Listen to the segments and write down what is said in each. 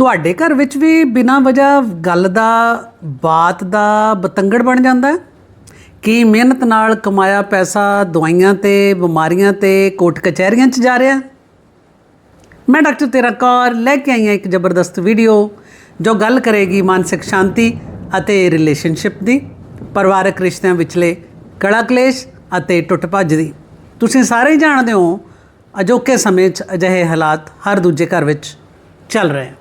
ਤੁਹਾਡੇ ਘਰ ਵਿੱਚ ਵੀ ਬਿਨਾਂ ਵਜ੍ਹਾ ਗੱਲ ਦਾ, ਬਾਤ ਦਾ ਬਤੰਗੜ ਬਣ ਜਾਂਦਾ ਕੀ ਮਿਹਨਤ ਨਾਲ ਕਮਾਇਆ ਪੈਸਾ ਦਵਾਈਆਂ ਤੇ, ਬਿਮਾਰੀਆਂ ਤੇ ਕੋਟ ਕਚਹਿਰੀਆਂ 'ਚ ਜਾ ਰਿਹਾ ਮੈਂ ਡਾਕਟਰ ਤੇਰਾ ਕੌਰ ਲੈ ਕੇ ਆਈ ਹਾਂ ਇੱਕ ਜ਼ਬਰਦਸਤ ਵੀਡੀਓ ਜੋ ਗੱਲ ਕਰੇਗੀ ਮਾਨਸਿਕ ਸ਼ਾਂਤੀ ਅਤੇ ਰਿਲੇਸ਼ਨਸ਼ਿਪ ਦੀ, ਪਰਿਵਾਰਕ ਰਿਸ਼ਤਿਆਂ ਵਿਚਲੇ ਕਲਾ ਕਲੇਸ਼ ਅਤੇ ਟੁੱਟ ਭੱਜ ਦੀ। ਤੁਸੀਂ ਸਾਰੇ ਹੀ ਜਾਣਦੇ ਹੋ ਅਜੋਕੇ ਸਮੇਂ 'ਚ ਅਜਿਹੇ ਹਾਲਾਤ ਹਰ ਦੂਜੇ ਘਰ ਵਿੱਚ ਚੱਲ ਰਹੇ ਹਨ।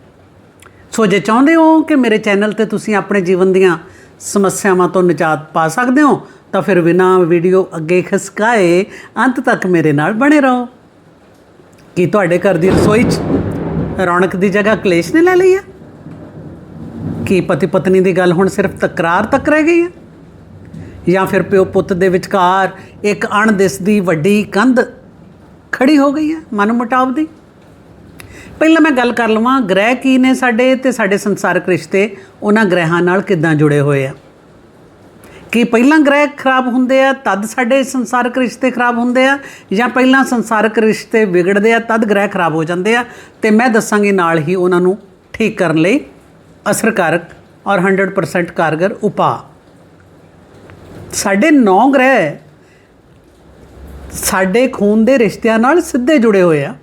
ਸੋ ਜੇ ਚਾਹੁੰਦੇ ਹੋ ਕਿ ਮੇਰੇ ਚੈਨਲ ਤੇ ਤੁਸੀਂ ਆਪਣੇ ਜੀਵਨ ਦੀਆਂ ਸਮੱਸਿਆਵਾਂ ਤੋਂ ਨਿਜਾਤ ਪਾ ਸਕਦੇ ਹੋ, ਤਾਂ ਫਿਰ ਬਿਨਾਂ ਵੀਡੀਓ ਅੱਗੇ ਖਿਸਕਾਏ ਅੰਤ ਤੱਕ ਮੇਰੇ ਨਾਲ ਬਣੇ ਰਹੋ। ਕੀ ਤੁਹਾਡੇ ਘਰ ਦੀ ਰਸੋਈ 'ਚ ਰੌਣਕ ਦੀ ਜਗ੍ਹਾ ਕਲੇਸ਼ ਨੇ ਲੈ ਲਈ ਹੈ? ਕੀ ਪਤੀ ਪਤਨੀ ਦੀ ਗੱਲ ਹੁਣ ਸਿਰਫ ਤਕਰਾਰ ਤੱਕ ਰਹਿ ਗਈ ਹੈ? ਜਾਂ ਫਿਰ ਪਿਓ ਪੁੱਤ ਦੇ ਵਿਚਕਾਰ ਇੱਕ ਅਣਦਿਸਦੀ ਵੱਡੀ ਕੰਧ ਖੜੀ ਹੋ ਗਈ ਹੈ ਮਨ ਮੁਟਾਵ ਦੀ? ਪਹਿਲਾਂ ਮੈਂ ਗੱਲ ਕਰ ਲਵਾਂ, ਗ੍ਰਹਿ ਕੀ ਨੇ ਸਾਡੇ ਤੇ ਸਾਡੇ ਸੰਸਾਰਕ ਰਿਸ਼ਤੇ, ਉਹਨਾਂ ਗ੍ਰਹਿਾਂ ਨਾਲ ਕਿੱਦਾਂ ਜੁੜੇ ਹੋਏ ਆ? ਕੀ ਪਹਿਲਾਂ ਗ੍ਰਹਿ ਖਰਾਬ ਹੁੰਦੇ ਆ, ਤਦ ਸਾਡੇ ਸੰਸਾਰਕ ਰਿਸ਼ਤੇ ਖਰਾਬ ਹੁੰਦੇ ਆ, ਜਾਂ ਪਹਿਲਾਂ ਸੰਸਾਰਕ ਰਿਸ਼ਤੇ ਵਿਗੜਦੇ ਆ, ਤਦ ਗ੍ਰਹਿ ਖਰਾਬ ਹੋ ਜਾਂਦੇ ਆ? ਤੇ ਮੈਂ ਦੱਸਾਂਗੀ ਨਾਲ ਹੀ ਉਹਨਾਂ ਨੂੰ ਠੀਕ ਕਰਨ ਲਈ ਅਸਰਕਾਰਕ ਔਰ 100% ਕਾਰਗਰ ਉਪਾਅ। ਸਾਡੇ 9 ਗ੍ਰਹਿ ਸਾਡੇ ਖੂਨ ਦੇ ਰਿਸ਼ਤਿਆਂ ਨਾਲ ਸਿੱਧੇ ਜੁੜੇ ਹੋਏ ਆ।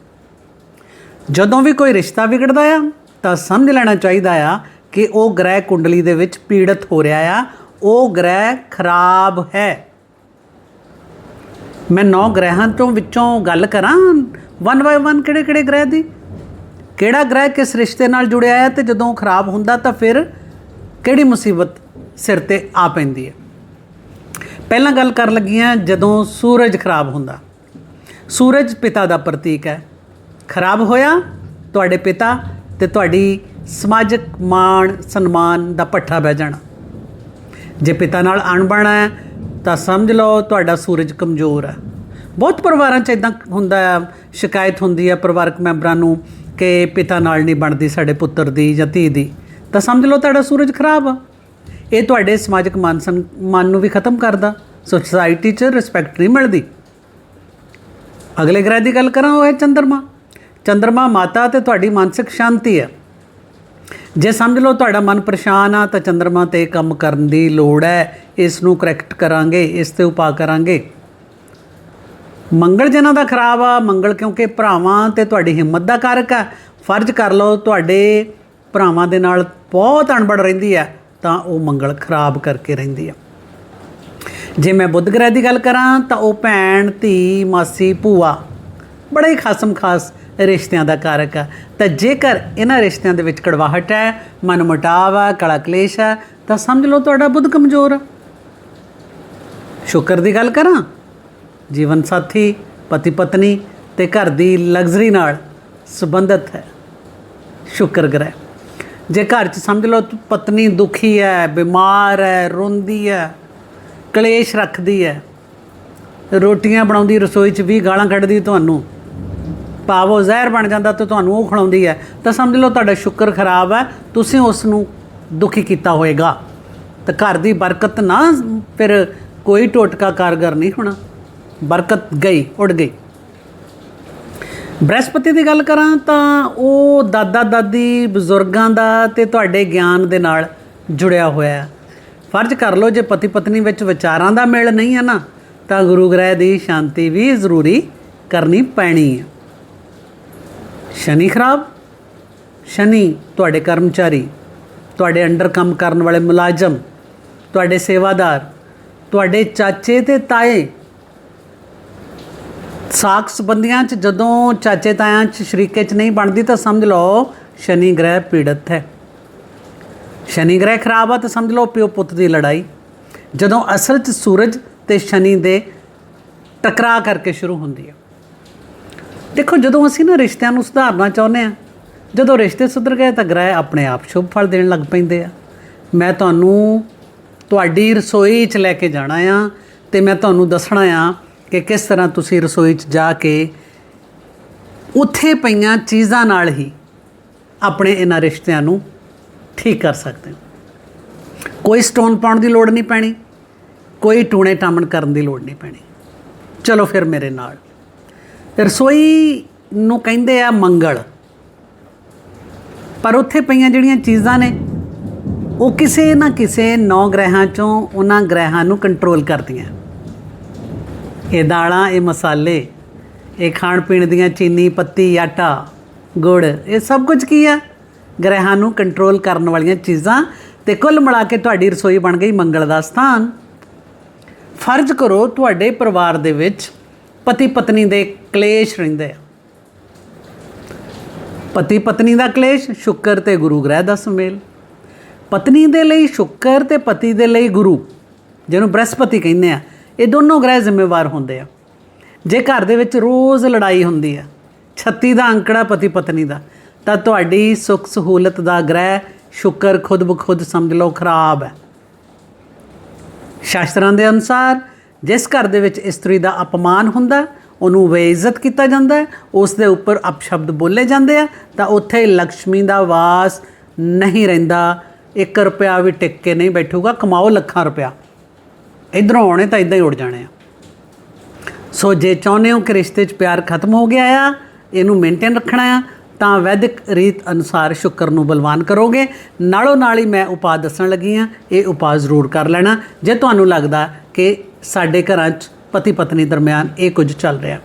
ਜਦੋਂ ਵੀ ਕੋਈ ਰਿਸ਼ਤਾ ਵਿਗੜਦਾ ਆ, ਤਾਂ ਸਮਝ ਲੈਣਾ ਚਾਹੀਦਾ ਆ ਕਿ ਉਹ ਗ੍ਰਹਿ ਕੁੰਡਲੀ ਦੇ ਵਿੱਚ ਪੀੜਤ ਹੋ ਰਿਹਾ ਆ। ਉਹ ਗ੍ਰਹਿ ਖਰਾਬ ਹੈ। ਮੈਂ ਨੌ ਗ੍ਰਹਿਾਂ ਤੋਂ ਵਿੱਚੋਂ ਗੱਲ ਕਰਾਂ? ਵਨ ਬਾਈ ਵਨ ਕਿਹੜੇ ਕਿਹੜੇ ਗ੍ਰਹਿ ਦੀ? ਕਿਹੜਾ ਗ੍ਰਹਿ ਕਿਸ ਰਿਸ਼ਤੇ ਨਾਲ ਜੁੜਿਆ ਹੈ ਤੇ ਜਦੋਂ ਖਰਾਬ ਹੁੰਦਾ ਤਾਂ ਫਿਰ ਕਿਹੜੀ ਮੁਸੀਬਤ ਸਿਰ ਤੇ ਆ ਪੈਂਦੀ ਹੈ ਪਹਿਲਾਂ ਗੱਲ ਕਰਨ ਲੱਗੀਆਂ ਜਦੋਂ ਸੂਰਜ ਖਰਾਬ ਹੁੰਦਾ। ਸੂਰਜ ਪਿਤਾ ਦਾ ਪ੍ਰਤੀਕ ਹੈ। ਖਰਾਬ ਹੋਇਆ, ਤੁਹਾਡੇ ਪਿਤਾ ਤੇ ਤੁਹਾਡੀ ਸਮਾਜਿਕ ਮਾਣ, ਸਨਮਾਨ ਦਾ ਪੱਠਾ ਬਹਿ ਜਾਣਾ। ਜੇ ਪਿਤਾ ਨਾਲ ਅਣਬਣ ਹੈ, ਤਾਂ ਸਮਝ ਲਓ ਤੁਹਾਡਾ ਸੂਰਜ ਕਮਜ਼ੋਰ ਹੈ। ਬਹੁਤ ਪਰਿਵਾਰਾਂ 'ਚ ਇਦਾਂ ਹੁੰਦਾ ਹੈ, ਸ਼ਿਕਾਇਤ ਹੁੰਦੀ ਹੈ ਪਰਿਵਾਰਕ ਮੈਂਬਰਾਂ ਨੂੰ ਕਿ ਪਿਤਾ ਨਾਲ ਨਹੀਂ ਬਣਦੀ ਸਾਡੇ ਪੁੱਤਰ ਦੀ ਜਾਂ ਧੀ ਦੀ। ਤਾਂ ਸਮਝ ਲਓ ਤੁਹਾਡਾ ਸੂਰਜ ਖਰਾਬ ਆ। ਇਹ ਤੁਹਾਡੇ ਸਮਾਜਿਕ ਮਾਨ ਸਨਮਾਨ ਨੂੰ ਵੀ ਖਤਮ ਕਰਦਾ। ਸੋਸਾਇਟੀ 'ਚ ਰਿਸਪੈਕਟ ਨਹੀਂ ਮਿਲਦੀ। ਅਗਲੇ ਗ੍ਰਹਿ ਦੀ ਗੱਲ ਕਰਾਂ ਉਹ ਹੈ ਚੰ드ਰਮਾ ਚੰ드ਰਮਾ ਮਾਤਾ ਤੇ ਤੁਹਾਡੀ ਮਾਨਸਿਕ ਸ਼ਾਂਤੀ ਹੈ। ਜੇ ਸਮਝ ਲਓ ਤੁਹਾਡਾ ਮਨ ਪਰੇਸ਼ਾਨ ਆ, ਤਾਂ ਚੰ드ਰਮਾ ਤੇ ਕੰਮ ਕਰਨ ਦੀ ਲੋੜ ਹੈ। ਇਸ ਨੂੰ ਕਰੈਕਟ ਕਰਾਂਗੇ, ਇਸ ਤੇ ਉਪਾਅ ਕਰਾਂਗੇ। ਮੰਗਲ ਜਿਹਨਾਂ ਦਾ ਖਰਾਬ ਆ, ਮੰਗਲ ਕਿਉਂਕਿ ਭਰਾਵਾਂ ਤੇ ਤੁਹਾਡੀ ਹਿੰਮਤ ਦਾ ਕਾਰਕ ਆ। ਫਰਜ਼ ਕਰ ਲਓ ਤੁਹਾਡੇ ਭਰਾਵਾਂ ਦੇ ਨਾਲ ਬਹੁਤ ਅਣਬੜ ਰਹਿੰਦੀ ਆ, ਤਾਂ ਉਹ ਮੰਗਲ ਖਰਾਬ ਕਰਕੇ ਰਹਿੰਦੀ ਆ। ਜੇ ਮੈਂ ਬੁੱਧ ਗ੍ਰਹਿ ਦੀ ਗੱਲ ਕਰਾਂ, ਤਾਂ ਉਹ ਭੈਣ, ਧੀ, ਮਾਸੀ, ਭੂਆ, ਬੜੇ ਹੀ ਖਾਸਮ ਖਾਸ ਰਿਸ਼ਤਿਆਂ ਦਾ ਕਾਰਕ ਆ। ਤਾਂ ਜੇਕਰ ਇਹਨਾਂ ਰਿਸ਼ਤਿਆਂ ਦੇ ਵਿੱਚ ਕੜਵਾਹਟ ਹੈ, ਮਨਮੁਟਾਵ ਆ ਕਲਾ ਕਲੇਸ਼ ਹੈ ਤਾਂ ਸਮਝ ਲਓ ਤੁਹਾਡਾ ਬੁੱਧ ਕਮਜ਼ੋਰ ਆ। ਸ਼ੁਕਰ ਦੀ ਗੱਲ ਕਰਾਂ? ਜੀਵਨ ਸਾਥੀ, ਪਤੀ ਪਤਨੀ ਤੇ ਘਰ ਦੀ ਲਗਜ਼ਰੀ ਨਾਲ ਸੰਬੰਧਿਤ ਹੈ। ਸ਼ੁਕਰ ਗ੍ਰਹਿ। ਜੇ ਘਰ 'ਚ ਸਮਝ ਲਓ ਪਤਨੀ ਦੁਖੀ ਹੈ, ਬਿਮਾਰ ਹੈ, ਰੋਂਦੀ ਹੈ, ਕਲੇਸ਼ ਰੱਖਦੀ ਹੈ, ਰੋਟੀਆਂ ਬਣਾਉਂਦੀ ਰਸੋਈ 'ਚ ਵੀ ਗਾਲਾਂ ਕੱਢਦੀ ਤੁਹਾਨੂੰ ਪਾਵੋ ਜ਼ਹਿਰ ਬਣ ਜਾਂਦਾ ਤੇ ਤੁਹਾਨੂੰ ਉਹ ਖਿਲਾਉਂਦੀ ਹੈ, ਤਾਂ ਸਮਝ ਲਓ ਤੁਹਾਡਾ ਸ਼ੁਕਰ ਖਰਾਬ ਹੈ, ਤੁਸੀਂ ਉਸ ਨੂੰ ਦੁਖੀ ਕੀਤਾ ਹੋਏਗਾ। ਤਾਂ ਘਰ ਦੀ ਬਰਕਤ ਨਾ, ਫਿਰ ਕੋਈ ਟੋਟਕਾ ਕਾਰਗਰ ਨਹੀਂ ਹੋਣਾ। ਬਰਕਤ ਗਈ, ਉੱਡ ਗਈ। ਬ੍ਰਹਸਪਤੀ ਦੀ ਗੱਲ ਕਰਾਂ ਤਾਂ ਉਹ ਦਾਦਾ ਦਾਦੀ ਬਜ਼ੁਰਗਾਂ ਦਾ ਤੇ ਤੁਹਾਡੇ ਗਿਆਨ ਦੇ ਨਾਲ ਜੁੜਿਆ ਹੋਇਆ ਹੈ। ਫਰਜ਼ ਕਰ ਲਓ ਜੇ ਪਤੀ ਪਤਨੀ ਵਿੱਚ ਵਿਚਾਰਾਂ ਦਾ ਮੇਲ ਨਹੀਂ ਹੈ ਨਾ, ਤਾਂ ਗੁਰੂ ਗ੍ਰਹਿ ਦੀ ਸ਼ਾਂਤੀ ਵੀ ਜ਼ਰੂਰੀ ਕਰਨੀ ਪੈਣੀ ਹੈ। ਸ਼ਨੀ ਖਰਾਬ? ਸ਼ਨੀ, ਤੁਹਾਡੇ ਕਰਮਚਾਰੀ, ਤੁਹਾਡੇ ਅੰਡਰ ਕੰਮ ਕਰਨ ਵਾਲੇ ਮੁਲਾਜ਼ਮ, ਤੁਹਾਡੇ ਸੇਵਾਦਾਰ, ਤੁਹਾਡੇ ਚਾਚੇ ਤੇ ਤਾਏ। ਸਾਕ ਸੰਬੰਧੀਆਂ ਚ ਜਦੋਂ ਚਾਚੇ ਤਾਇਆਂ ਚ ਸ਼ਰੀਕੇ ਚ ਨਹੀਂ ਬਣਦੀ ਤਾਂ ਸਮਝ ਲਓ, ਸ਼ਨੀ ਗ੍ਰਹਿ ਪੀੜਤ ਹੈ। ਸ਼ਨੀ ਗ੍ਰਹਿ ਖਰਾਬ ਆ ਤਾਂ ਸਮਝ ਲਓ ਪਿਓ ਪੁੱਤ ਦੀ ਲੜਾਈ। ਜਦੋਂ ਅਸਲ ਚ ਸੂਰਜ ਤੇ ਸ਼ਨੀ ਦੇ ਟਕਰਾਅ ਕਰਕੇ ਸ਼ੁਰੂ ਹੁੰਦੀ ਹੈ ਦੇਖੋ, ਜਦੋਂ ਅਸੀਂ ਨਾ ਰਿਸ਼ਤਿਆਂ ਨੂੰ ਸੁਧਾਰਨਾ ਚਾਹੁੰਦੇ ਆ ਜਦੋਂ ਰਿਸ਼ਤੇ ਸੁਧਰ ਗਏ ਤਾਂ ਗ੍ਰਹਿ ਆਪਣੇ ਆਪ ਸ਼ੁਭ ਫਲ ਦੇਣ ਲੱਗ ਪੈਂਦੇ ਆ। ਮੈਂ ਤੁਹਾਨੂੰ ਤੁਹਾਡੀ ਰਸੋਈ 'ਚ ਲੈ ਕੇ ਜਾਣਾ ਆ ਤੇ ਮੈਂ ਤੁਹਾਨੂੰ ਦੱਸਣਾ ਆ ਕਿ ਕਿਸ ਤਰ੍ਹਾਂ ਤੁਸੀਂ ਰਸੋਈ 'ਚ ਜਾ ਕੇ ਉੱਥੇ ਪਈਆਂ ਚੀਜ਼ਾਂ ਨਾਲ ਹੀ ਆਪਣੇ ਇਹਨਾਂ ਰਿਸ਼ਤਿਆਂ ਨੂੰ ਠੀਕ ਕਰ ਸਕਦੇ ਹੋ। ਕੋਈ ਸਟੋਨ ਪਾਉਣ ਦੀ ਲੋੜ ਨਹੀਂ ਪੈਣੀ, ਕੋਈ ਟੂਣੇ ਟਾਮਣ ਕਰਨ ਦੀ ਲੋੜ ਨਹੀਂ ਪੈਣੀ। ਚਲੋ ਫਿਰ ਮੇਰੇ ਨਾਲ। ਰਸੋਈ ਨੂੰ ਕਹਿੰਦੇ ਆ ਮੰਗਲ। ਪਰ ਉੱਥੇ ਪਈਆਂ ਜਿਹੜੀਆਂ ਚੀਜ਼ਾਂ ਨੇ, ਉਹ ਕਿਸੇ ਨਾ ਕਿਸੇ ਨੌ ਗ੍ਰਹਿਾਂ ਚੋਂ ਉਹਨਾਂ ਗ੍ਰਹਿਾਂ ਨੂੰ ਕੰਟਰੋਲ ਕਰਦੀਆਂ। ਇਹ ਦਾਲਾਂ, ਇਹ ਮਸਾਲੇ, ਇਹ ਖਾਣ ਪੀਣ ਦੀਆਂ ਚੀਨੀ, ਪੱਤੀ, ਆਟਾ, ਗੁੜ, ਇਹ ਸਭ ਕੁਝ ਕੀ ਆ? ਗ੍ਰਹਿਾਂ ਨੂੰ ਕੰਟਰੋਲ ਕਰਨ ਵਾਲੀਆਂ ਚੀਜ਼ਾਂ ਤੇ ਕੁੱਲ ਮਿਲਾ ਕੇ ਤੁਹਾਡੀ ਰਸੋਈ ਬਣ ਗਈ ਮੰਗਲ ਦਾ ਸਥਾਨ। ਫਰਜ਼ ਕਰੋ ਤੁਹਾਡੇ ਪਰਿਵਾਰ ਦੇ ਵਿੱਚ ਪਤੀ ਪਤਨੀ ਦੇ ਕਲੇਸ਼ ਰਹਿੰਦੇ ਆ। ਪਤੀ ਪਤਨੀ ਦਾ ਕਲੇਸ਼, ਸ਼ੁੱਕਰ ਤੇ ਗੁਰੂ ਗ੍ਰਹਿ ਦਾ ਸੁਮੇਲ। ਪਤਨੀ ਦੇ ਲਈ ਸ਼ੁੱਕਰ ਤੇ ਪਤੀ ਦੇ ਲਈ ਗੁਰੂ, ਜਿਹਨੂੰ ਬ੍ਰਹਸਪਤੀ ਕਹਿੰਦੇ ਆ, ਇਹ ਦੋਨੋਂ ਗ੍ਰਹਿ ਜ਼ਿੰਮੇਵਾਰ ਹੁੰਦੇ ਆ। ਜੇ ਘਰ ਦੇ ਵਿੱਚ ਰੋਜ਼ ਲੜਾਈ ਹੁੰਦੀ ਆ 36 ਦਾ ਅੰਕੜਾ ਪਤੀ ਪਤਨੀ ਦਾ, ਤਾਂ ਤੁਹਾਡੀ ਸੁੱਖ ਸਹੂਲਤ ਦਾ ਗ੍ਰਹਿ ਸ਼ੁੱਕਰ ਖੁਦ ਬਖੁਦ ਸਮਝ ਲਓ ਖਰਾਬ ਹੈ। ਸ਼ਾਸਤਰਾਂ ਦੇ ਅਨੁਸਾਰ ਜਿਸ ਘਰ ਦੇ ਵਿੱਚ ਇਸਤਰੀ ਦਾ ਅਪਮਾਨ ਹੁੰਦਾ, ਉਹਨੂੰ ਬੇਇੱਜ਼ਤ ਕੀਤਾ ਜਾਂਦਾ ਉਸ ਦੇ ਉੱਪਰ ਅਪਸ਼ਬਦ ਬੋਲੇ ਜਾਂਦੇ ਆ, ਤਾਂ ਉੱਥੇ ਲక్ష్ਮੀ ਦਾ ਵਾਸ ਨਹੀਂ ਰਹਿੰਦਾ। 1 ਰੁਪਿਆ ਵੀ ਟਿਕ ਕੇ ਨਹੀਂ ਬੈਠੂਗਾ, ਕਮਾਓ ਲੱਖਾਂ ਰੁਪਿਆ। ਇਧਰੋਂ ਆਉਣੇ ਤਾਂ ਇਦਾਂ ਹੀ ਉੜ ਜਾਣੇ ਆ। ਸੋ ਜੇ ਚਾਹੁੰਦੇ ਹੋ ਕਿ ਰਿਸ਼ਤੇ 'ਚ ਪਿਆਰ ਖਤਮ ਹੋ ਗਿਆ ਆ, ਇਹਨੂੰ ਮੇਨਟੇਨ ਰੱਖਣਾ ਆ, ਤਾਂ ਵੈਦਿਕ ਰੀਤ ਅਨੁਸਾਰ ਸ਼ੁਕਰ ਨੂੰ ਬਲਵਾਨ ਕਰੋਗੇ। ਨਾਲੋਂ ਨਾਲ ਹੀ ਮੈਂ ਉਪਾਅ ਦੱਸਣ ਲੱਗੀ ਆ, ਇਹ ਉਪਾਅ ਜ਼ਰੂਰ ਕਰ ਲੈਣਾ। ਜੇ ਤੁਹਾਨੂੰ ਲੱਗਦਾ ਕਿ ਸਾਡੇ ਘਰਾਂ 'ਚ ਪਤੀ ਪਤਨੀ ਦਰਮਿਆਨ ਇਹ ਕੁਝ ਚੱਲ ਰਿਹਾ।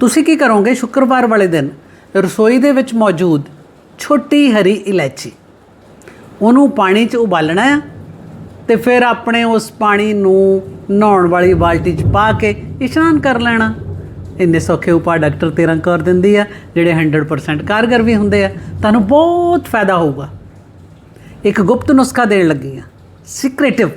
ਤੁਸੀਂ ਕੀ ਕਰੋਗੇ? ਸ਼ੁੱਕਰਵਾਰ ਵਾਲੇ ਦਿਨ ਰਸੋਈ ਦੇ ਵਿੱਚ ਮੌਜੂਦ ਛੋਟੀ ਹਰੀ ਇਲਾਇਚੀ ਉਹਨੂੰ ਪਾਣੀ 'ਚ ਉਬਾਲਣਾ ਆ ਤੇ ਫਿਰ ਆਪਣੇ ਉਸ ਪਾਣੀ ਨੂੰ ਨਹਾਉਣ ਵਾਲੀ ਬਾਲਟੀ 'ਚ ਪਾ ਕੇ ਇਸ਼ਨਾਨ ਕਰ ਲੈਣਾ। ਇੰਨੇ ਸੌਖੇ ਉਪਾਅ ਡਾਕਟਰ ਤੇਰਾਂ ਕਰ ਦਿੰਦੀ ਆ, ਜਿਹੜੇ 100% ਕਾਰਗਰ ਵੀ ਹੁੰਦੇ ਆ। ਤੁਹਾਨੂੰ ਬਹੁਤ ਫਾਇਦਾ ਹੋਊਗਾ। ਇੱਕ ਗੁਪਤ ਨੁਸਖਾ ਦੇਣ ਲੱਗੀ ਆ। ਸੀਕ੍ਰੀਟਿਵ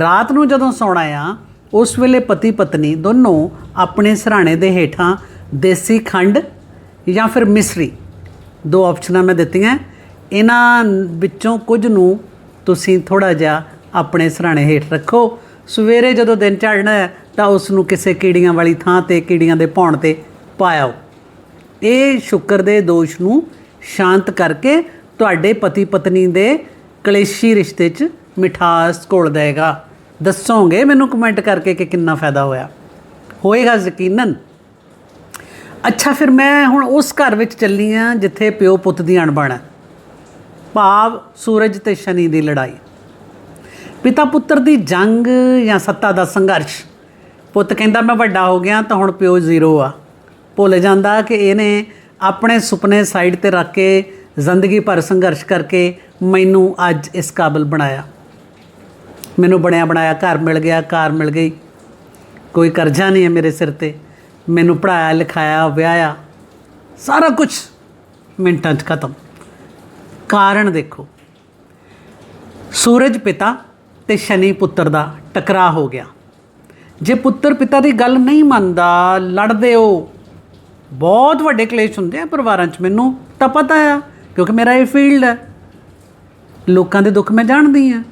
ਰਾਤ ਨੂੰ ਜਦੋਂ ਸੌਣਾ ਆ ਉਸ ਵੇਲੇ ਪਤੀ ਪਤਨੀ ਦੋਨੋਂ ਆਪਣੇ ਸਰਾਣੇ ਦੇ ਹੇਠਾਂ ਦੇਸੀ ਖੰਡ ਜਾਂ ਫਿਰ ਮਿਸਰੀ। ਦੋ ਆਪਸ਼ਨਾਂ ਮੈਂ ਦਿੱਤੀਆਂ। ਇਹਨਾਂ ਵਿੱਚੋਂ ਕੁਝ ਨੂੰ ਤੁਸੀਂ ਥੋੜਾ ਜਿਹਾ ਆਪਣੇ ਸਰਾਣੇ ਹੇਠ ਰੱਖੋ। ਸਵੇਰੇ ਜਦੋਂ ਦਿਨ ਚੜ੍ਹਨਾ ਹੈ ਤਾਂ ਉਸ ਨੂੰ ਕਿਸੇ ਕੀੜੀਆਂ ਵਾਲੀ ਥਾਂ ਤੇ, ਕੀੜੀਆਂ ਦੇ ਭੌਣ ਤੇ ਪਾਇਓ। ਇਹ ਸ਼ੁਕਰ ਦੇ ਦੋਸ਼ ਨੂੰ ਸ਼ਾਂਤ ਕਰਕੇ ਤੁਹਾਡੇ ਪਤੀ ਪਤਨੀ ਦੇ ਕਲੇਸ਼ੀ ਰਿਸ਼ਤੇ 'ਚ ਮਿਠਾਸ ਘੋਲ ਦੇਗਾ। ਦੱਸੋਗੇ ਮੈਨੂੰ ਕਮੈਂਟ ਕਰਕੇ ਕਿ ਕਿੰਨਾ ਫਾਇਦਾ ਹੋਇਆ? ਹੋਏਗਾ ਯਕੀਨਨ? ਅੱਛਾ, ਫਿਰ ਮੈਂ ਹੁਣ ਉਸ ਘਰ ਵਿੱਚ ਚੱਲੀ ਆ ਜਿੱਥੇ ਪਿਓ ਪੁੱਤ ਦੀ ਅਣਬਣ ਹੈ। ਭਾਵ ਸੂਰਜ ਤੇ ਸ਼ਨੀ ਦੀ ਲੜਾਈ। ਪਿਤਾ ਪੁੱਤਰ ਦੀ ਜੰਗ ਜਾਂ ਸੱਤਾ ਦਾ ਸੰਘਰਸ਼। ਪੁੱਤ ਕਹਿੰਦਾ, ਮੈਂ ਵੱਡਾ ਹੋ ਗਿਆ ਤਾਂ ਹੁਣ ਪਿਓ ਜ਼ੀਰੋ ਆ। ਭੁੱਲ ਜਾਂਦਾ ਕਿ ਇਹਨੇ ਆਪਣੇ ਸੁਪਨੇ ਸਾਈਡ ਤੇ ਰੱਖ ਕੇ ਜ਼ਿੰਦਗੀ ਭਰ ਸੰਘਰਸ਼ ਕਰਕੇ ਮੈਨੂੰ ਅੱਜ ਇਸ ਕਾਬਲ ਬਣਾਇਆ। ਮੈਨੂੰ ਬਣਿਆ ਬਣਾਇਆ ਘਰ ਮਿਲ ਗਿਆ, ਕਾਰ ਮਿਲ ਗਈ। ਕੋਈ ਕਰਜ਼ਾ ਨਹੀਂ ਹੈ ਮੇਰੇ ਸਿਰ ਤੇ। ਮੈਨੂੰ ਪੜਾਇਆ ਲਿਖਾਇਆ, ਵਿਆਹਿਆ, ਸਾਰਾ ਕੁਝ ਮਿੰਟਾਂ 'ਚ ਖਤਮ। ਕਾਰਨ ਦੇਖੋ। ਸੂਰਜ ਪਿਤਾ ਤੇ ਸ਼ਨੀ ਪੁੱਤਰ ਦਾ ਟਕਰਾਅ ਹੋ ਗਿਆ। ਜੇ ਪੁੱਤਰ ਪਿਤਾ ਦੀ ਗੱਲ ਨਹੀਂ ਮੰਨਦਾ, ਲੜਦੇ ਹੋ। ਬਹੁਤ ਵੱਡੇ ਕਲੇਸ਼ ਹੁੰਦੇ ਆ ਪਰਿਵਾਰਾਂ 'ਚ ਮੈਨੂੰ। ਤਾਂ ਪਤਾ ਆ, ਕਿਉਂਕਿ ਮੇਰਾ ਇਹ ਫੀਲਡ ਹੈ। ਲੋਕਾਂ ਦੇ ਦੁੱਖ ਮੈਂ ਜਾਣਦੀ ਆ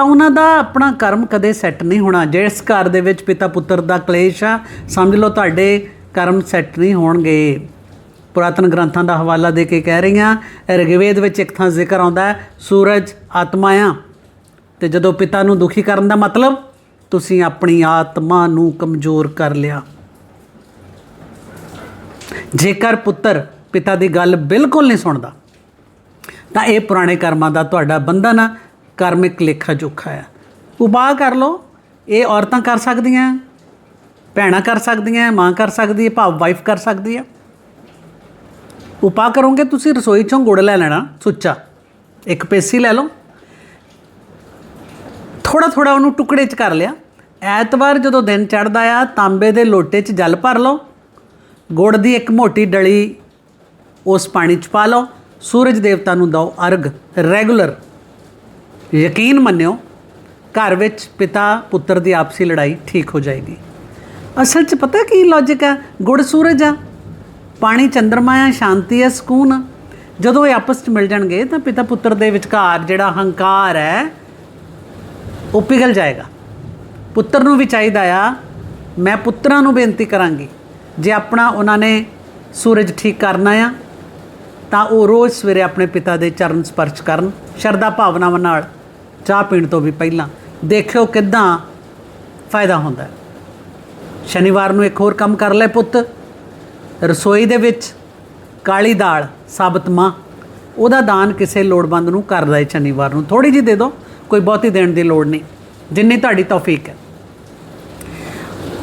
ਤਾਂ ਉਹਨਾਂ ਦਾ ਆਪਣਾ ਕਰਮ ਕਦੇ ਸੈੱਟ ਨਹੀਂ ਹੋਣਾ। ਜਿਸ ਘਰ ਦੇ ਵਿੱਚ ਪਿਤਾ ਪੁੱਤਰ ਦਾ ਕਲੇਸ਼ ਆ, ਸਮਝ ਲਓ ਤੁਹਾਡੇ ਕਰਮ ਸੈੱਟ ਨਹੀਂ ਹੋਣਗੇ। ਪੁਰਾਤਨ ਗ੍ਰੰਥਾਂ ਦਾ ਹਵਾਲਾ ਦੇ ਕੇ ਕਹਿ ਰਹੀਆਂ ਰਿਗਵੇਦ ਵਿੱਚ ਇੱਕ ਥਾਂ ਜ਼ਿਕਰ ਆਉਂਦਾ ਹੈ, ਸੂਰਜ ਆਤਮਾ ਆ। ਤੇ ਜਦੋਂ ਪਿਤਾ ਨੂੰ ਦੁਖੀ ਕਰਨ ਦਾ ਮਤਲਬ, ਤੁਸੀਂ ਆਪਣੀ ਆਤਮਾ ਨੂੰ ਕਮਜ਼ੋਰ ਕਰ ਲਿਆ। ਜੇਕਰ ਪੁੱਤਰ ਪਿਤਾ ਦੀ ਗੱਲ ਬਿਲਕੁਲ ਨਹੀਂ ਸੁਣਦਾ, ਤਾਂ ਇਹ ਪੁਰਾਣੇ ਕਰਮਾਂ ਦਾ ਤੁਹਾਡਾ ਬੰਧਨ ਆ। ਕਰਮਿਕ ਲੇਖਾ ਜੋਖਾ ਆ। ਉਪਾਅ ਕਰ ਲਓ, ਇਹ ਔਰਤਾਂ ਕਰ ਸਕਦੀਆਂ, ਭੈਣਾਂ ਕਰ ਸਕਦੀਆਂ, ਮਾਂ ਕਰ ਸਕਦੀ ਹੈ, ਭਾਵ ਵਾਈਫ ਕਰ ਸਕਦੀ ਹੈ। ਉਪਾਅ ਕਰੋਗੇ, ਤੁਸੀਂ ਰਸੋਈ ਚੋਂ ਗੁੜ ਲੈ ਲੈਣਾ, ਸੁੱਚਾ। ਇੱਕ ਪੇਸੀ ਲੈ ਲਓ। ਥੋੜਾ ਥੋੜਾ ਉਹਨੂੰ ਟੁਕੜੇ 'ਚ ਕਰ ਲਿਆ। ਐਤਵਾਰ ਜਦੋਂ ਦਿਨ ਚੜਦਾ ਆ, ਤਾਂਬੇ ਦੇ ਲੋਟੇ 'ਚ ਜਲ ਭਰ ਲਓ। ਗੁੜ ਦੀ ਇੱਕ ਮੋਟੀ ਡਲੀ, ਉਸ ਪਾਣੀ 'ਚ ਪਾ ਲਓ। ਸੂਰਜ ਦੇਵਤਾ ਨੂੰ ਦਿਓ ਅਰਗ, ਰੈਗੂਲਰ। ਯਕੀਨ ਮੰਨਿਓ, ਘਰ ਵਿੱਚ ਪਿਤਾ ਪੁੱਤਰ ਦੀ ਆਪਸੀ ਲੜਾਈ ਠੀਕ ਹੋ ਜਾਏਗੀ। ਅਸਲ 'ਚ ਪਤਾ ਕੀ ਲੌਜੀਕ ਹੈ? ਗੁੜ ਸੂਰਜ ਆ, ਪਾਣੀ ਚੰਦਰਮਾ ਆ, ਸ਼ਾਂਤੀ ਹੈ ਸਕੂਨ ਆ। ਜਦੋਂ ਇਹ ਆਪਸ 'ਚ ਮਿਲ ਜਾਣਗੇ ਤਾਂ ਪਿਤਾ ਪੁੱਤਰ ਦੇ ਵਿਚਕਾਰ ਜਿਹੜਾ ਹੰਕਾਰ ਹੈ, ਉਹ ਪਿਘਲ ਜਾਏਗਾ। ਪੁੱਤਰ ਨੂੰ ਵੀ ਚਾਹੀਦਾ ਆ, ਮੈਂ ਪੁੱਤਰਾਂ ਨੂੰ ਬੇਨਤੀ ਕਰਾਂਗੀ, ਜੇ ਆਪਣਾ ਉਹਨਾਂ ਨੇ ਸੂਰਜ ਠੀਕ ਕਰਨਾ ਆ, ਤਾਂ ਉਹ ਰੋਜ਼ ਸਵੇਰੇ ਆਪਣੇ ਪਿਤਾ ਦੇ ਚਰਨ ਸਪਰਸ਼ ਕਰਨ, ਸ਼ਰਧਾ ਭਾਵਨਾਵਾਂ ਨਾਲ। ਚਾਹ ਪੀਣ ਤੋਂ ਵੀ ਪਹਿਲਾਂ ਦੇਖਿਓ ਕਿਦਾਂ ਫਾਇਦਾ ਹੁੰਦਾ ਹੈ। ਸ਼ਨੀਵਾਰ ਨੂੰ ਇੱਕ ਹੋਰ ਕੰਮ ਕਰ ਲੈ ਪੁੱਤ। ਰਸੋਈ ਦੇ ਵਿੱਚ ਕਾਲੀ ਦਾਲ, ਸਾਬਤ ਮਾਂ, ਉਹਦਾ ਦਾਨ ਕਿਸੇ ਲੋੜਵੰਦ ਨੂੰ ਕਰ ਦੇ ਸ਼ਨੀਵਾਰ ਨੂੰ। ਥੋੜੀ ਜਿਹੀ ਦੇ ਦਿਓ ਕੋਈ ਬਹੁਤੀ ਦੇਣ ਦੀ ਲੋੜ ਨਹੀਂ, ਜਿੰਨੀ ਤੁਹਾਡੀ ਤੌਫੀਕ ਹੈ।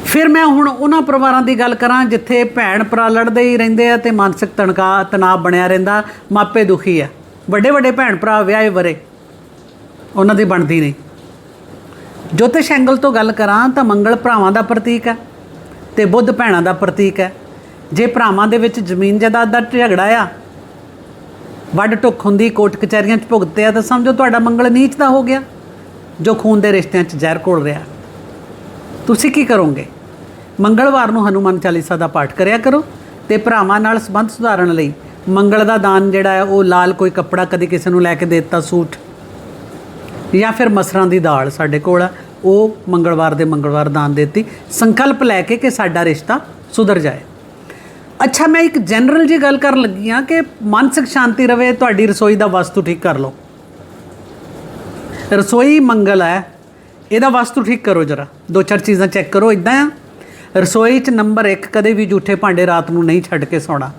ਫਿਰ ਮੈਂ ਹੁਣ ਉਹਨਾਂ ਪਰਿਵਾਰਾਂ ਦੀ ਗੱਲ ਕਰਾਂ ਜਿੱਥੇ ਭੈਣ ਭਰਾ ਲੜਦੇ ਹੀ ਰਹਿੰਦੇ ਆ ਤੇ ਮਾਨਸਿਕ ਤਣਕਾ, ਤਣਾਅ ਬਣਿਆ ਰਹਿੰਦਾ, ਮਾਪੇ ਦੁਖੀ ਆ। ਵੱਡੇ ਵੱਡੇ ਭੈਣ ਭਰਾ ਵਿਆਹੇ ਵਰੇ ਉਹਨਾਂ ਦੀ ਬਣਦੀ ਨਹੀਂ। ਜੋਤਿਸ਼ ਐਂਗਲ ਤੋਂ ਗੱਲ ਕਰਾਂ ਤਾਂ ਮੰਗਲ ਭਰਾਵਾਂ ਦਾ ਪ੍ਰਤੀਕ ਹੈ ਤੇ ਬੁੱਧ ਭੈਣਾਂ ਦਾ ਪ੍ਰਤੀਕ ਹੈ। ਜੇ ਭਰਾਵਾਂ ਦੇ ਵਿੱਚ ਜ਼ਮੀਨ ਜਾਇਦਾਦ ਦਾ ਝਗੜਾ ਆ ਵੱਡ ਟੁੱਕ ਹੁੰਦੀ, ਕੋਰਟ ਕਚਹਿਰੀਆਂ 'ਚ ਭੁਗਤੇ ਆ, ਤਾਂ ਸਮਝੋ ਤੁਹਾਡਾ ਮੰਗਲ ਨੀਚ ਦਾ ਹੋ ਗਿਆ, ਜੋ ਖੂਨ ਦੇ ਰਿਸ਼ਤਿਆਂ 'ਚ ਜ਼ਹਿਰ ਘੋਲ ਰਿਹਾ। ਤੁਸੀਂ ਕੀ ਕਰੋਗੇ? ਮੰਗਲਵਾਰ ਨੂੰ ਹਨੂਮਾਨ ਚਾਲੀਸਾ ਦਾ ਪਾਠ ਕਰਿਆ ਕਰੋ ਤੇ ਭਰਾਵਾਂ ਨਾਲ ਸੰਬੰਧ ਸੁਧਾਰਨ ਲਈ ਮੰਗਲ ਦਾ ਦਾਨ ਜਿਹੜਾ ਹੈ ਉਹ ਲਾਲ ਕੋਈ ਕੱਪੜਾ ਕਦੇ ਕਿਸੇ ਨੂੰ ਲੈ ਕੇ ਦੇ ਦਿੱਤਾ, ਸੂਟ। ਜਾਂ ਫਿਰ ਮਸਰਾਂ ਦੀ ਦਾਲ ਸਾਡੇ ਕੋਲ ਆ, ਉਹ ਮੰਗਲਵਾਰ ਦੇ ਮੰਗਲਵਾਰ ਦਾਨ ਦਿੱਤੀ। ਸੰਕਲਪ ਲੈ ਕੇ ਕਿ ਸਾਡਾ ਰਿਸ਼ਤਾ ਸੁਧਰ ਜਾਏ। ਅੱਛਾ, ਮੈਂ ਇੱਕ ਜਨਰਲ ਜੀ ਗੱਲ ਕਰਨ ਲੱਗੀ ਆ ਕਿ ਮਾਨਸਿਕ ਸ਼ਾਂਤੀ ਰਵੇ, ਤੁਹਾਡੀ ਰਸੋਈ ਦਾ ਵਸਤੂ ਠੀਕ ਕਰ ਲਓ। ਰਸੋਈ ਮੰਗਲ ਹੈ, ਇਹਦਾ ਵਸਤੂ ਠੀਕ ਕਰੋ ਜਰਾ। ਦੋ ਚਾਰ ਚੀਜ਼ਾਂ ਚੈੱਕ ਕਰੋ ਇਦਾਂ ਆ। ਰਸੋਈ 'ਚ ਨੰਬਰ 1 ਕਦੇ ਵੀ ਝੂਠੇ ਭਾਂਡੇ ਰਾਤ ਨੂੰ ਨਹੀਂ ਛੱਡ ਕੇ ਸੌਣਾ।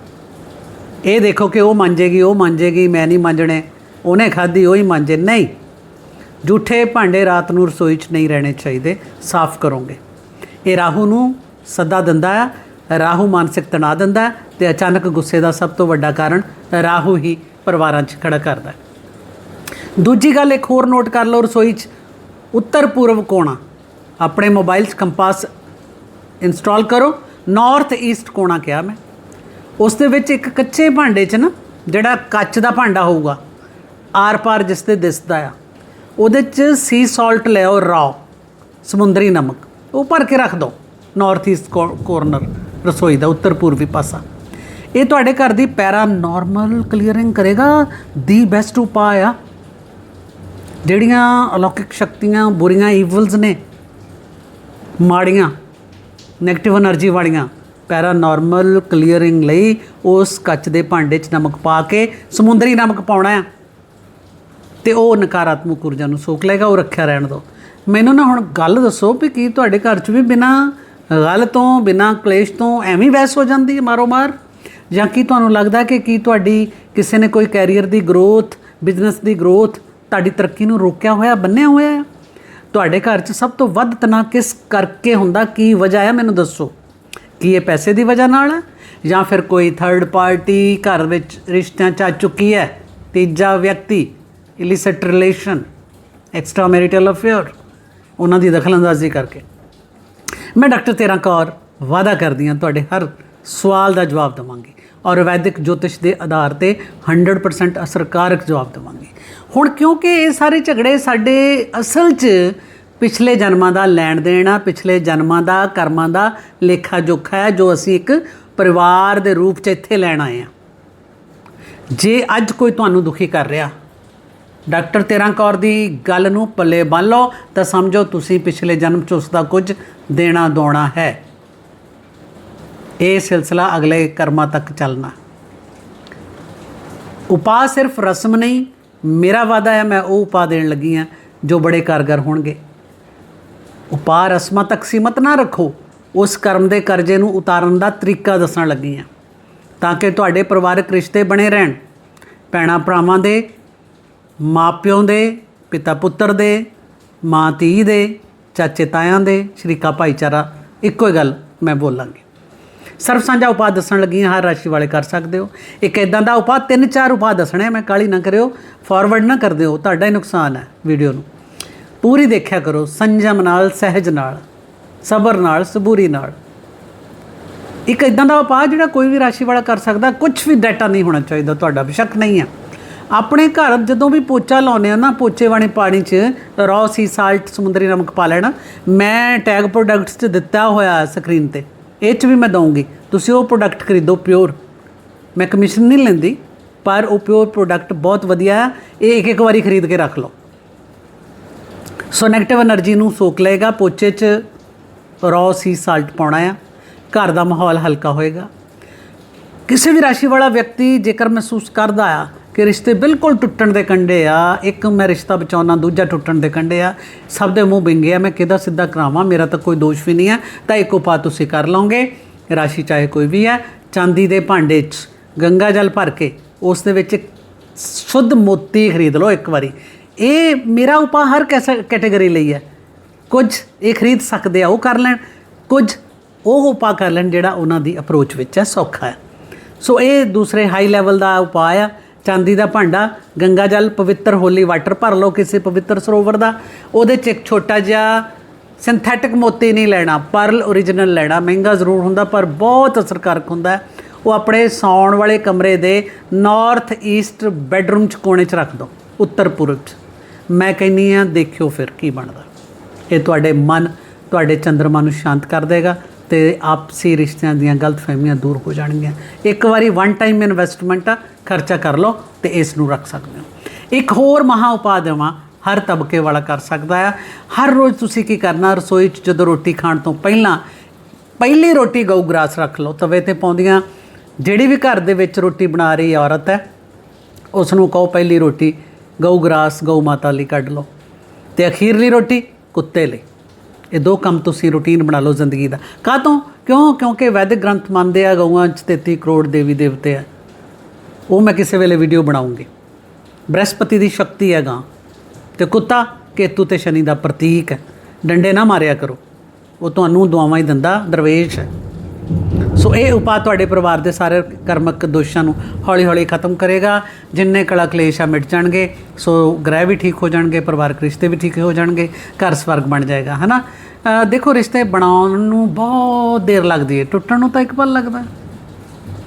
ਇਹ ਦੇਖੋ ਕਿ ਉਹ ਮੰਜੇਗੀ ਉਹ ਮੰਜੇਗੀ ਮੈਂ ਨਹੀਂ ਮੰਜਣੇ ਉਹਨੇ ਖਾਧੀ, ਉਹ ਹੀ ਮੰਜੇ ਨਹੀਂ ਝੂਠੇ ਭਾਂਡੇ ਰਾਤ ਨੂੰ ਰਸੋਈ 'ਚ ਨਹੀਂ ਰਹਿਣੇ ਚਾਹੀਦੇ, ਸਾਫ਼ ਕਰੋਗੇ। ਇਹ ਰਾਹੂ ਨੂੰ ਸੱਦਾ ਦਿੰਦਾ ਹੈ ਰਾਹੂ ਮਾਨਸਿਕ ਤਣਾਅ ਦਿੰਦਾ ਹੈ ਤੇ ਅਚਾਨਕ ਗੁੱਸੇ ਦਾ ਸਭ ਤੋਂ ਵੱਡਾ ਕਾਰਨ ਰਾਹੂ ਹੀ ਪਰਿਵਾਰਾਂ 'ਚ ਖੜਾ ਕਰਦਾ ਦੂਜੀ ਗੱਲ ਇੱਕ ਹੋਰ ਨੋਟ ਕਰ ਲਓ ਰਸੋਈ 'ਚ। ਉੱਤਰ ਪੂਰਬ ਕੋਣਾ। ਆਪਣੇ ਮੋਬਾਈਲ 'ਚ ਕੰਪਾਸ ਇੰਸਟਾਲ ਕਰੋ। ਨਾਰਥ ਈਸਟ ਕੋਣਾ ਕਿਹਾ ਮੈਂ। ਉਸ ਦੇ ਵਿੱਚ ਇੱਕ ਕੱਚੇ ਭਾਂਡੇ 'ਚ ਨਾ, ਜਿਹੜਾ ਕੱਚ ਦਾ ਭਾਂਡਾ ਹੋਊਗਾ, ਆਰ ਪਾਰ ਜਿਸ ਤੇ ਦਿਸਦਾ ਆ। ਉਹਦੇ 'ਚ ਸੀ ਸਾਲਟ ਲੈ ਆਓ ਰਾ ਸਮੁੰਦਰੀ ਨਮਕ। ਉਹ ਭਰ ਕੇ ਰੱਖ ਦਿਓ ਨਾਰਥ ਈਸਟ ਕੋਰਨਰ ਰਸੋਈ ਦਾ ਉੱਤਰ ਪੂਰਬੀ ਪਾਸਾ। ਇਹ ਤੁਹਾਡੇ ਘਰ ਦੀ ਪੈਰਾ ਨਾਰਮਲ ਕਲੀਅਰਿੰਗ ਕਰੇਗਾ ਦੀ ਬੈਸਟ ਉਪਾਅ ਆ। ਜਿਹੜੀਆਂ ਅਲੌਕਿਕ ਸ਼ਕਤੀਆਂ, ਬੁਰੀਆਂ ਈਵਲਸ ਨੇ, ਮਾੜੀਆਂ ਨੈਗੇਟਿਵ એનર્ਜੀ ਵਾਲੀਆਂ, ਪੈਰਾ ਨਾਰਮਲ ਕਲੀਅਰਿੰਗ ਲਈ ਉਸ ਕੱਚ ਦੇ ਭਾਂਡੇ 'ਚ ਨਮਕ ਪਾ ਕੇ ਸਮੁੰਦਰੀ ਨਮਕ ਪਾਉਣਾ ਹੈ ਤੇ ਉਹ ਨਕਾਰਾਤਮਕ ਊਰਜਾ ਨੂੰ ਸੋਖ ਲਏਗਾ, ਉਹ ਰੱਖਿਆ ਰਹਿਣ ਦਿਓ ਮੈਨੂੰ ਨਾ ਹੁਣ ਗੱਲ ਦੱਸੋ ਵੀ ਕੀ ਤੁਹਾਡੇ ਘਰ 'ਚ ਵੀ ਬਿਨਾ ਗੱਲ ਤੋਂ, ਬਿਨਾ ਕਲੇਸ਼ ਤੋਂ ਐਵੇਂ ਬਹਿਸ ਹੋ ਜਾਂਦੀ ਹੈ ਮਾਰੋ ਮਾਰ ਜਾਂ ਕੀ ਤੁਹਾਨੂੰ ਲੱਗਦਾ ਕਿ ਕੀ ਤੁਹਾਡੀ ਕਿਸੇ ਨੇ ਕੋਈ ਕੈਰੀਅਰ ਦੀ ਗਰੋਥ, ਬਿਜ਼ਨਸ ਦੀ ਗਰੋਥ ਤੁਹਾਡੀ ਤਰੱਕੀ ਨੂੰ ਰੋਕਿਆ ਹੋਇਆ, ਬੰਨਿਆ ਹੋਇਆ ਹੈ? ਤੁਹਾਡੇ ਘਰ 'ਚ ਸਭ ਤੋਂ ਵੱਧ ਤਣਾਅ ਕਿਸ ਕਰਕੇ ਹੁੰਦਾ, ਕੀ ਵਜ੍ਹਾ ਹੈ ਮੈਨੂੰ ਦੱਸੋ? ਕੀ ਇਹ ਪੈਸੇ ਦੀ ਵਜ੍ਹਾ ਨਾਲ ਹੈ? ਜਾਂ ਫਿਰ ਕੋਈ ਥਰਡ ਪਾਰਟੀ ਘਰ ਵਿੱਚ ਰਿਸ਼ਤਿਆਂ 'ਚ ਆ ਚੁੱਕੀ ਹੈ, ਤੀਜਾ ਵਿਅਕਤੀ illicit relation extra marital affair, ਉਹਨਾਂ ਦੀ ਦਖਲਅੰਦਾਜ਼ੀ ਕਰਕੇ। ਮੈਂ ਡਾਕਟਰ ਤੇਰਾ ਕੌਰ ਵਾਅਦਾ ਕਰਦੀ ਹਾਂ ਤੁਹਾਡੇ ਹਰ ਸਵਾਲ ਦਾ ਜਵਾਬ ਦਵਾਂਗੀ ਔਰ ਵੈਦਿਕ ਜੋਤਿਸ਼ ਦੇ ਆਧਾਰ ਤੇ 100% ਅਸਰਕਾਰਕ ਜਵਾਬ ਦਵਾਂਗੀ। ਹੁਣ ਕਿਉਂਕਿ ਇਹ ਸਾਰੇ ਝਗੜੇ ਸਾਡੇ ਅਸਲ 'ਚ ਪਿਛਲੇ ਜਨਮਾਂ ਦਾ ਲੈਣ ਦੇਣ ਆ, ਪਿਛਲੇ ਜਨਮਾਂ ਦਾ, ਕਰਮਾਂ ਦਾ ਲੇਖਾ ਜੋਖਾ ਹੈ ਜੋ ਅਸੀਂ ਇੱਕ ਪਰਿਵਾਰ ਦੇ ਰੂਪ 'ਚ ਇੱਥੇ ਲੈਣ ਆਏ ਆ ਜੇ ਅੱਜ ਕੋਈ ਤੁਹਾਨੂੰ ਦੁਖੀ ਕਰ ਰਿਹਾ ਡਾਕਟਰ ਤੇਰਾਂ ਕੌਰ ਦੀ ਗੱਲ ਨੂੰ ਪੱਲੇ ਬੰਨ ਲਓ ਤਾਂ ਸਮਝੋ ਤੁਸੀਂ ਪਿਛਲੇ ਜਨਮ 'ਚ ਉਸ ਦਾ ਕੁਝ ਦੇਣਾ ਦੋਣਾ ਹੈ। ਇਹ ਸਿਲਸਿਲਾ ਅਗਲੇ ਕਰਮਾਂ ਤੱਕ ਚੱਲਣਾ। ਉਪਾਅ ਸਿਰਫ ਰਸਮ ਨਹੀਂ, ਮੇਰਾ ਵਾਦਾ ਹੈ, ਮੈਂ ਉਹ ਉਪਾਅ ਦੇਣ ਲੱਗੀ ਹਾਂ ਜੋ ਬੜੇ ਕਾਰਗਰ ਹੋਣਗੇ। ਉਪਾਅ ਰਸਮਾਂ ਤੱਕ ਸੀਮਤ ਨਾ ਰੱਖੋ, ਉਸ ਕਰਮ ਦੇ ਕਰਜ਼ੇ ਨੂੰ ਉਤਾਰਨ ਦਾ ਤਰੀਕਾ ਦੱਸਣ ਲੱਗੀ ਹਾਂ। ਤਾਂ ਕਿ ਤੁਹਾਡੇ ਪਰਿਵਾਰਕ ਰਿਸ਼ਤੇ ਬਣੇ ਰਹਿਣ। ਭੈਣਾਂ ਭਰਾਵਾਂ ਦੇ ਮਾਪਿਆਂ ਦੇ ਪਿਤਾ ਪੁੱਤਰ ਦੇ ਮਾਂ ਧੀ ਦੇ ਚਾਚੇ ਤਾਇਆਂ ਦੇ, ਸ਼ਰੀਕਾ ਭਾਈਚਾਰਾ, ਇੱਕੋ ਹੀ ਗੱਲ ਮੈਂ ਬੋਲਾਂਗੀ। ਸਰਬ ਸਾਂਝਾ ਉਪਾਅ ਦੱਸਣ ਲੱਗੀ ਹਾਂ, ਹਰ ਰਾਸ਼ੀ ਵਾਲੇ ਕਰ ਸਕਦੇ ਹੋ। ਇੱਕ ਇਦਾਂ ਦਾ ਉਪਾਅ ਤਿੰਨ ਚਾਰ ਉਪਾਅ ਦੱਸਣੇ ਮੈਂ ਕਾਲੀ ਨਾ ਕਰਿਓ ਫਾਰਵਰਡ ਨਾ ਕਰ ਦਿਓ, ਤੁਹਾਡਾ ਹੀ ਨੁਕਸਾਨ ਹੈ ਵੀਡੀਓ ਨੂੰ। ਪੂਰੀ ਦੇਖਿਆ ਕਰੋ, ਸੰਜਮ ਨਾਲ, ਸਹਿਜ ਨਾਲ, ਸਬਰ ਨਾਲ, ਸਬੂਰੀ ਨਾਲ। ਇੱਕ ਇਦਾਂ ਦਾ ਉਪਾਅ ਜਿਹੜਾ ਕੋਈ ਵੀ ਰਾਸ਼ੀ ਵਾਲਾ ਕਰ ਸਕਦਾ ਕੁਝ ਵੀ ਡਾਟਾ ਨਹੀਂ ਹੋਣਾ ਚਾਹੀਦਾ, ਤੁਹਾਡਾ ਬੇਸ਼ੱਕ ਨਹੀਂ ਹੈ ਆਪਣੇ ਘਰ ਜਦੋਂ ਵੀ ਪੋਚਾ ਲਾਉਨੇ ਆ ਨਾ, ਪੋਚੇ ਵਾਲੇ ਪਾਣੀ 'ਚ ਰੌ ਸੀ ਸਾਲਟ ਸਮੁੰਦਰੀ ਨਮਕ ਪਾ ਲੈਣਾ। ਮੈਂ ਟੈਗ ਪ੍ਰੋਡਕਟਸ 'ਚ ਦਿੱਤਾ ਹੋਇਆ ਸਕਰੀਨ ਤੇ। ਇਹ 'ਚ ਵੀ ਮੈਂ ਦਵਾਂਗੀ ਤੁਸੀਂ ਉਹ ਪ੍ਰੋਡਕਟ ਖਰੀਦੋ ਪਿਓਰ ਮੈਂ ਕਮਿਸ਼ਨ ਨਹੀਂ ਲੈਂਦੀ, ਪਰ ਉਹ ਪਿਓਰ ਪ੍ਰੋਡਕਟ ਬਹੁਤ ਵਧੀਆ ਹੈ ਇਹ ਇੱਕ ਇੱਕ ਵਾਰੀ ਖਰੀਦ ਕੇ ਰੱਖ ਲਓ। ਸੋ ਨੈਗੇਟਿਵ એનર્ਜੀ ਨੂੰ ਸੋਕ ਲਏਗਾ। ਪੋਚੇ 'ਚ ਰੌ ਸੀ ਸਾਲਟ ਪਾਉਣਾ ਆ। ਘਰ ਦਾ ਮਾਹੌਲ ਹਲਕਾ ਹੋਏਗਾ। ਕਿਸੇ ਵੀ ਰਾਸ਼ੀ ਵਾਲਾ ਵਿਅਕਤੀ ਜੇਕਰ ਮਹਿਸੂਸ ਕਰਦਾ ਆ ਕਿ ਰਿਸ਼ਤੇ ਬਿਲਕੁਲ ਟੁੱਟਣ ਦੇ ਕੰਢੇ ਆ। ਇੱਕ ਮੈਂ ਰਿਸ਼ਤਾ ਬਚਾਉਣਾ, ਦੂਜਾ ਟੁੱਟਣ ਦੇ ਕੰਢੇ ਆ। ਸਭ ਦੇ ਮੂੰਹ ਵਿੰਗੇ ਆ। ਮੈਂ ਕਿਹਦਾ ਸਿੱਧਾ ਕਰਾਵਾਂ? ਮੇਰਾ ਤਾਂ ਕੋਈ ਦੋਸ਼ ਵੀ ਨਹੀਂ ਹੈ ਤਾਂ ਇੱਕ ਉਪਾਅ ਤੁਸੀਂ ਕਰ ਲਓਗੇ। ਰਾਸ਼ੀ ਚਾਹੇ ਕੋਈ ਵੀ ਹੈ ਚਾਂਦੀ ਦੇ ਭਾਂਡੇ 'ਚ ਗੰਗਾ ਜਲ ਭਰ ਕੇ ਉਸ ਦੇ ਵਿੱਚ ਸ਼ੁੱਧ ਮੋਤੀ ਖਰੀਦ ਲਓ ਇੱਕ ਵਾਰੀ। ਇਹ ਮੇਰਾ ਉਪਾਅ ਹਰ ਕੈਸਾ ਕੈਟਾਗਰੀ ਲਈ ਹੈ। ਕੁਝ ਇਹ ਖਰੀਦ ਸਕਦੇ ਆ, ਉਹ ਕਰ ਲੈਣ। ਕੁਝ ਉਹ ਉਪਾਅ ਕਰ ਲੈਣ ਜਿਹੜਾ ਉਹਨਾਂ ਦੀ ਅਪਰੋਚ ਵਿੱਚ ਹੈ, ਸੌਖਾ ਹੈ। ਸੋ ਇਹ ਦੂਸਰੇ ਹਾਈ ਲੈਵਲ ਦਾ ਉਪਾਅ ਆ। ਚਾਂਦੀ ਦਾ ਭਾਂਡਾ, ਗੰਗਾ ਜਲ, ਪਵਿੱਤਰ ਹੋਲੀ ਵਾਟਰ ਭਰ ਲਓ ਕਿਸੇ ਪਵਿੱਤਰ ਸਰੋਵਰ ਦਾ। ਉਹਦੇ 'ਚ ਇੱਕ ਛੋਟਾ ਜਿਹਾ ਸਿੰਥੈਟਿਕ ਮੋਤੀ ਨਹੀਂ ਲੈਣਾ ਪਰਲ origignal ਲੈਣਾ। ਮਹਿੰਗਾ ਜ਼ਰੂਰ ਹੁੰਦਾ, ਪਰ ਬਹੁਤ ਅਸਰਕਾਰਕ ਹੁੰਦਾ ਹੈ। ਉਹ ਆਪਣੇ ਸੌਣ ਵਾਲੇ ਕਮਰੇ ਦੇ ਨਾਰਥ ਈਸਟ ਬੈੱਡਰੂਮ 'ਚ ਕੋਨੇ 'ਚ ਰੱਖ ਦਿਓ ਉੱਤਰ ਪੂਰਬ 'ਚ। ਮੈਂ ਕਹਿੰਨੀ ਆ ਦੇਖਿਓ ਫਿਰ ਕੀ ਬਣਦਾ। ਇਹ ਤੁਹਾਡੇ ਮਨ, ਤੁਹਾਡੇ ਚੰਦਰਮਾ ਨੂੰ ਸ਼ਾਂਤ ਕਰ ਦੇਗਾ। ਤੇ ਆਪਸੀ ਰਿਸ਼ਤਿਆਂ ਦੀਆਂ ਗਲਤਫਹਿਮੀਆਂ ਦੂਰ ਹੋ ਜਾਣਗੀਆਂ। ਇੱਕ ਵਾਰੀ ਵਨ ਟਾਈਮ ਇਨਵੈਸਟਮੈਂਟ ਆ, ਖਰਚਾ ਕਰ ਲਓ ਤੇ ਇਸ ਨੂੰ ਰੱਖ ਸਕਦੇ ਹੋ। ਇੱਕ ਹੋਰ ਮਹਾ ਉਪਾਅ ਦੇਵਾਂ, ਹਰ ਤਬਕੇ ਵਾਲਾ ਕਰ ਸਕਦਾ ਆ। ਹਰ ਰੋਜ਼ ਤੁਸੀਂ ਕੀ ਕਰਨਾ, ਰਸੋਈ 'ਚ ਜਦੋਂ ਰੋਟੀ ਖਾਣ ਤੋਂ ਪਹਿਲਾਂ, ਪਹਿਲੀ ਰੋਟੀ ਗਊ ਗ੍ਰਾਸ ਰੱਖ ਲਓ। ਤਵੇ ਤੇ ਪਾਉਂਦੀਆਂ, ਜਿਹੜੀ ਵੀ ਘਰ ਦੇ ਵਿੱਚ ਰੋਟੀ ਬਣਾ ਰਹੀ ਔਰਤ ਹੈ ਉਸ ਨੂੰ ਕਹੋ ਪਹਿਲੀ ਰੋਟੀ ਗਊ ਗ੍ਰਾਸ, ਗਊ ਮਾਤਾ ਲਈ ਕੱਢ ਲਓ। ਤੇ ਅਖੀਰਲੀ ਰੋਟੀ ਕੁੱਤੇ ਲਈ। ਇਹ ਦੋ ਕੰਮ ਤੁਸੀਂ ਰੂਟੀਨ ਬਣਾ ਲਓ ਜ਼ਿੰਦਗੀ ਦਾ। ਕਾਹਤੋਂ? ਕਿਉਂ? ਕਿਉਂਕਿ ਵੈਦਿਕ ਗ੍ਰੰਥ ਮੰਨਦੇ ਆ, ਗਊਆਂ 'ਚ 33 ਕਰੋੜ ਦੇਵੀ ਦੇਵਤੇ ਆ। ਉਹ ਮੈਂ ਕਿਸੇ ਵੇਲੇ ਵੀਡੀਓ ਬਣਾਉਂਗੀ। ਬ੍ਰਹਸਪਤੀ ਦੀ ਸ਼ਕਤੀ ਹੈ ਗਾਂ। ਤੇ ਕੁੱਤਾ ਕੇਤੂ ਤੇ ਸ਼ਨੀ ਦਾ ਪ੍ਰਤੀਕ ਹੈ। ਡੰਡੇ ਨਾ ਮਾਰਿਆ ਕਰੋ। ਉਹ ਤੁਹਾਨੂੰ ਦੁਆਵਾਂ ਹੀ ਦਿੰਦਾ, ਦਰਵੇਸ਼ ਹੈ। ਸੋ ਇਹ ਉਪਾਅ ਤੁਹਾਡੇ ਪਰਿਵਾਰ ਦੇ ਸਾਰੇ ਕਰਮਕ ਦੋਸ਼ਾਂ ਨੂੰ ਹੌਲੀ-ਹੌਲੀ ਖਤਮ ਕਰੇਗਾ, ਜਿੰਨੇ ਕਲਾ ਕਲੇਸ਼ ਆ ਮਿਟ ਜਾਣਗੇ, ਸੋ ਗ੍ਰਹਿ ਵੀ ਠੀਕ ਹੋ ਜਾਣਗੇ, ਪਰਿਵਾਰਕ ਰਿਸ਼ਤੇ ਵੀ ਠੀਕ ਹੋ ਜਾਣਗੇ, ਘਰ ਸਵਰਗ ਬਣ ਜਾਏਗਾ, ਹਨਾ? ਅਹ ਦੇਖੋ ਰਿਸ਼ਤੇ ਬਣਾਉਣ ਨੂੰ ਬਹੁਤ ਦੇਰ ਲੱਗਦੀ ਹੈ ਟੁੱਟਣ ਨੂੰ ਤਾਂ ਇੱਕ ਪਲ ਲੱਗਦਾ।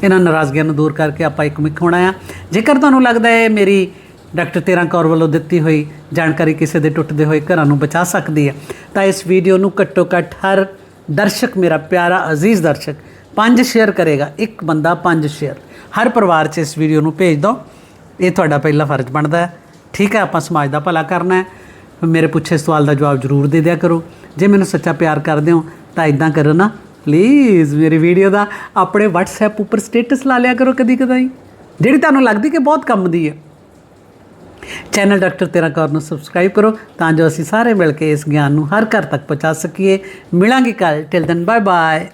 ਇਹਨਾਂ ਨਾਰਾਜ਼ਗੀਆਂ ਨੂੰ ਦੂਰ ਕਰਕੇ ਆਪਾਂ ਇੱਕ ਮਿੱਕ ਹੋਣਾ ਆ। ਜੇਕਰ ਤੁਹਾਨੂੰ ਲੱਗਦਾ ਹੈ ਮੇਰੀ ਡਾਕਟਰ ਤੇਰਾ ਕੌਰ ਵੱਲੋਂ ਦਿੱਤੀ ਹੋਈ ਜਾਣਕਾਰੀ ਕਿਸੇ ਦੇ ਟੁੱਟਦੇ ਹੋਏ ਘਰਾਂ ਨੂੰ ਬਚਾ ਸਕਦੀ ਹੈ ਤਾਂ ਇਸ ਵੀਡੀਓ ਨੂੰ ਘੱਟੋ ਘੱਟ ਹਰ ਦਰਸ਼ਕ, ਮੇਰਾ ਪਿਆਰਾ ਅਜ਼ੀਜ਼ ਦਰਸ਼ਕ ਪੰਜ ਸ਼ੇਅਰ ਕਰੇਗਾ, ਇੱਕ ਬੰਦਾ ਪੰਜ ਸ਼ੇਅਰ ਹਰ ਪਰਿਵਾਰ 'ਚ ਇਸ ਵੀਡੀਓ ਨੂੰ ਭੇਜ ਦਿਓ ਇਹ ਤੁਹਾਡਾ ਪਹਿਲਾ ਫਰਜ਼ ਬਣਦਾ ਹੈ। ਠੀਕ ਹੈ, ਆਪਾਂ ਸਮਾਜ ਦਾ ਭਲਾ ਕਰਨਾ ਹੈ। ਮੇਰੇ ਪੁੱਛੇ ਸਵਾਲ ਦਾ ਜਵਾਬ ਜ਼ਰੂਰ ਦੇ ਦਿਆ ਕਰੋ। ਜੇ ਮੈਨੂੰ ਸੱਚਾ ਪਿਆਰ ਕਰਦੇ ਹੋ, ਤਾਂ ਇਦਾਂ ਕਰੋ ਨਾ। ਪਲੀਜ਼ ਮੇਰੀ ਵੀਡੀਓ ਦਾ ਆਪਣੇ WhatsApp ਉੱਪਰ ਸਟੇਟਸ ਲਾ ਲਿਆ ਕਰੋ ਕਦੀ ਕਦਾਈ। ਜਿਹੜੀ ਤੁਹਾਨੂੰ ਲੱਗਦੀ ਕਿ ਬਹੁਤ ਕੰਮ ਦੀ ਹੈ। ਚੈਨਲ ਡਾਕਟਰ ਤੇਰਾ ਕੌਰ ਨੂੰ ਸਬਸਕ੍ਰਾਈਬ ਕਰੋ, ਤਾਂ ਜੋ ਅਸੀਂ ਸਾਰੇ ਮਿਲ ਕੇ ਇਸ ਗਿਆਨ ਨੂੰ ਹਰ ਘਰ ਤੱਕ ਪਹੁੰਚਾ ਸਕੀਏ। ਮਿਲਾਂਗੇ ਕੱਲ ਟਿਲ ਦੈਨ ਬਾਏ ਬਾਏ